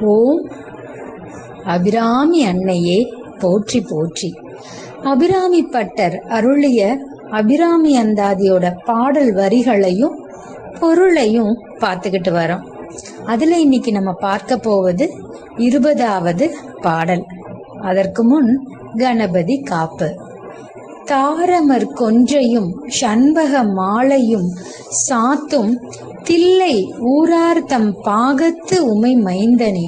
ஓம். அபிராமி அன்னையே போற்றி போற்றி. அபிராமி பட்டர் அருளிய அபிராமி அந்தாதியோட பாடல் வரிகளையும் பொருளையும் பார்த்துக்கிட்டு வரோம். அதுல இன்னைக்கு நம்ம பார்க்க போவது இருபதாவது பாடல். அதற்கு முன் கணபதி காப்பு. தாரமர் கொன்றையும் சண்பக மாலையும் சாத்தும் தில்லை ஊரார்த்தம் பாகத்து உமை மைந்தனே.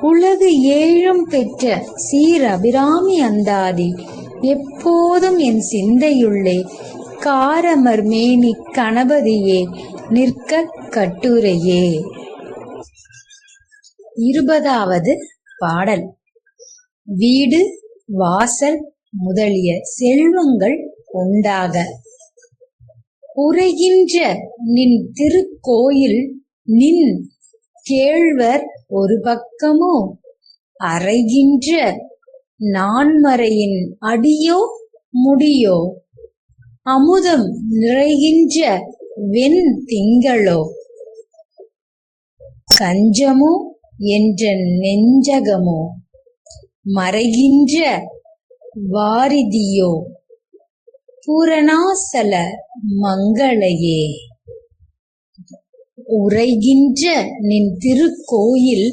உலகு ஏழும் பெற்ற சீர் அபிராமி அந்தாதி. எப்போதும் என் சிந்தையுள்ளே காரமர் மேனி கணபதியே நிற்க கட்டுரையே. இருபதாவது பாடல். வீடு வாசல் முதலிய செல்வங்கள் உண்டாக. உரைகின்ற நின் திருக்கோயில் நின் கேழ்வர் ஒரு பக்கமோ? அறைகின்ற நான்மறையின் அடியோ முடியோ? அமுதம் நிறைகின்ற வெண் திங்களோ? கஞ்சமோ என்ற நெஞ்சகமோ? மறைகின்ற வாரிதியோ? பூரணாசல மங்களையே. உரைகின்ற நின் திருக்கோயில்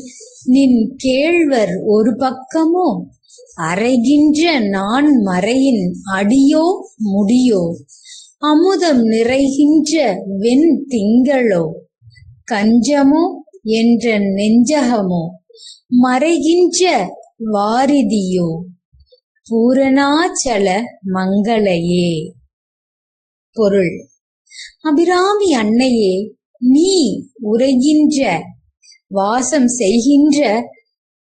நின் கேழ்வர் ஒரு பக்கமோ அறைகின்ற நான் மறையின் அடியோ முடியோ அமுதம் நிறைகின்ற வெண் திங்களோ கஞ்சமோ என்ற நெஞ்சகமோ மறைகின்ற வாரிதியோ. பூரணாச்சல மங்களையே. பொருள். அபிராமி அன்னையே நீ உரைகின்ற வாசம் செய்கின்ற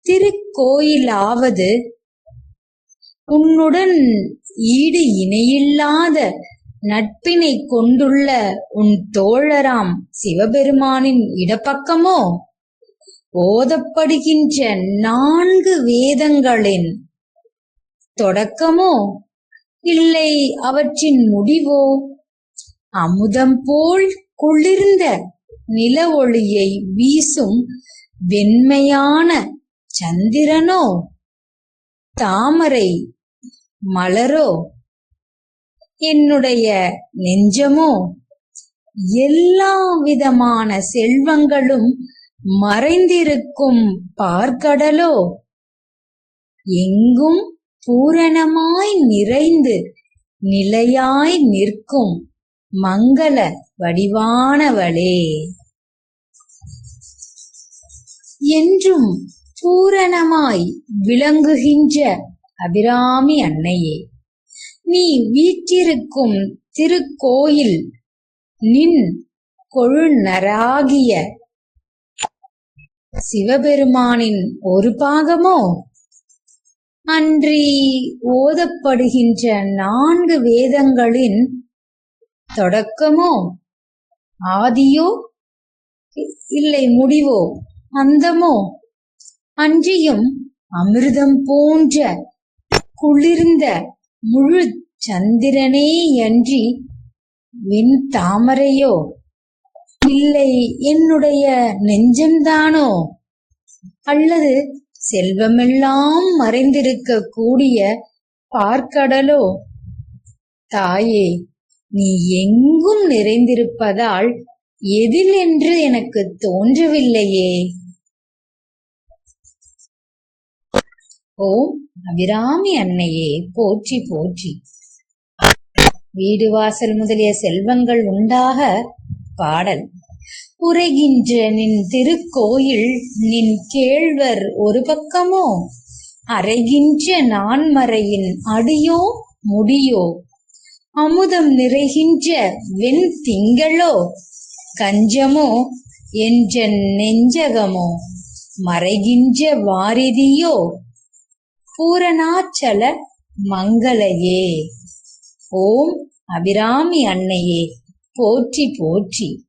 திருக்கோயிலாவது உன்னுடன் ஈடு இணையில்லாத நட்பினை கொண்டுள்ள உன் தோழராம் சிவபெருமானின் இடப்பக்கமோ? ஓதப்படுகின்ற நான்கு வேதங்களின் தொடக்கமோ? இல்லை அவற்றின் முடிவோ? அமுதம் போல் குளிர்ந்த நில ஒளியை வீசும் வெண்மையான சந்திரனோ? தாமரை மலரோ? என்னுடைய நெஞ்சமோ? எல்லா விதமான செல்வங்களும் மறைந்திருக்கும் பார்க்கடலோ? எங்கும் பூரணமாய் நிறைந்து நிலையாய் நிற்கும் மங்கள வடிவானவளே. என்றும் பூரணமாய் விளங்குகின்ற அபிராமி அன்னையே நீ வீற்றிருக்கும் திருக்கோயில் நின் கொழுநராகிய சிவபெருமானின் ஒரு பாகமோ? அன்றி ஓதப்படுகின்ற நான்கு வேதங்களின் தொடக்கமோ ஆதியோ இல்லை முடிவோ அந்தமோ அன்றியும் அமிர்தம் போன்ற குளிர்ந்த முழு சந்திரனே அன்றி வெண் தாமரையோ இல்லை என்னுடைய நெஞ்சம்தானோ? அல்லது செல்வமெல்லாம் மறைந்திருக்க கூடிய பார்க்கடலோ. தாயே நீ எங்கும் நிறைந்திருப்பதால் எதில் என்று எனக்கு தோன்றவில்லையே. ஓம் அபிராமி அன்னையே போற்றி போற்றி. வீடு வாசல் முதலிய செல்வங்கள் உண்டாக பாடல். உரைகின்ற நின் திருக்கோயில் நின் கேழ்வர் ஒரு பக்கமோ? அறைகின்ற நான்மறையின் அடியோ முடியோ? அமுதம் நிறைகின்ற வெண் திங்களோ? கஞ்சமோ என்ற நெஞ்சகமோ? மறைகின்ற வாரிதியோ? பூரணாச்சல மங்களையே. ஓம் அபிராமி அன்னையே. போற்றி போற்றி.